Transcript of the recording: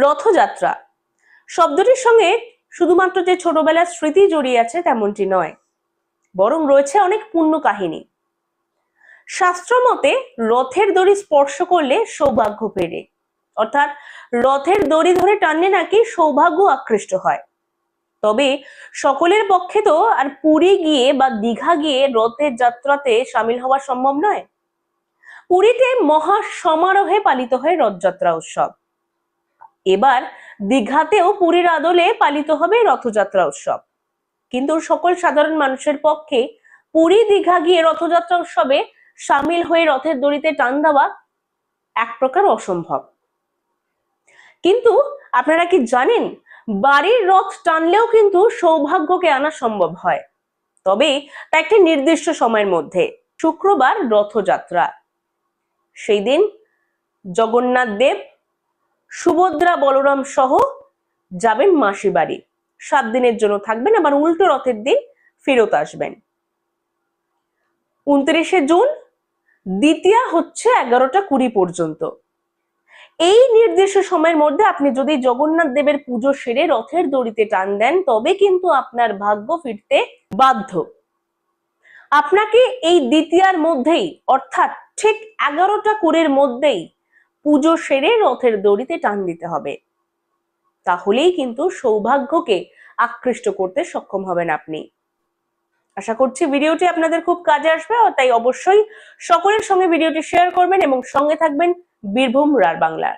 রথযাত্রা। শব্দটির সঙ্গে শুধুমাত্র যে ছোটবেলার স্মৃতি জড়িয়ে আছে তেমনটি নয়, বরং রয়েছে অনেক পুণ্য কাহিনী। শাস্ত্র মতে রথের দড়ি স্পর্শ করলে সৌভাগ্য পেরে অর্থাৎ রথের দড়ি ধরে টানলে নাকি সৌভাগ্য আকৃষ্ট হয়। তবে সকলের পক্ষে তো আর পুরী গিয়ে বা দীঘা গিয়ে রথের যাত্রাতে সামিল হওয়া সম্ভব নয়। পুরীতে মহা সমারোহে পালিত হয় রথযাত্রা উৎসব। এবার দীঘাতেও পুরীর আদলে পালিত হবে রথযাত্রা উৎসব। কিন্তু সকল সাধারণ মানুষের পক্ষে পুরী দীঘা গিয়ে রথযাত্রা উৎসবে সামিল হয়ে রথের দড়িতে টান দেওয়া এক প্রকার অসম্ভব। কিন্তু আপনারা কি জানেন, বাড়ির রথ টানলেও কিন্তু সৌভাগ্যকে আনা সম্ভব হয়। তবে তা একটি নির্দিষ্ট সময়ের মধ্যে, শুক্রবার রথযাত্রা। সেই দিন জগন্নাথ দেব সুভদ্রা বলরাম সহ যাবেন মাসি বাড়ি। সাত দিনের জন্য থাকবেন, আবার উল্টো রথের দিন ফেরত আসবেন। উনত্রিশে জুন, দ্বিতীয়া হচ্ছে এগারোটা কুড়ি পর্যন্ত। এই নির্দিষ্ট সময়ের মধ্যে আপনি যদি জগন্নাথ দেবের পুজো সেরে রথের দড়িতে টান দেন, তবে কিন্তু আপনার ভাগ্য ফিরতে বাধ্য। আপনাকে এই দ্বিতীয়ার মধ্যেই, অর্থাৎ ঠিক এগারোটা কুড়ির মধ্যেই পুজো সেরে রথের দড়িতে টান দিতে হবে। তাহলেই কিন্তু সৌভাগ্যকে আকৃষ্ট করতে সক্ষম হবেন আপনি। আশা করছি ভিডিওটি আপনাদের খুব কাজে আসবে তাই অবশ্যই সকলের সঙ্গে ভিডিওটি শেয়ার করবেন এবং সঙ্গে থাকবেন বীরভূম রার বাংলার।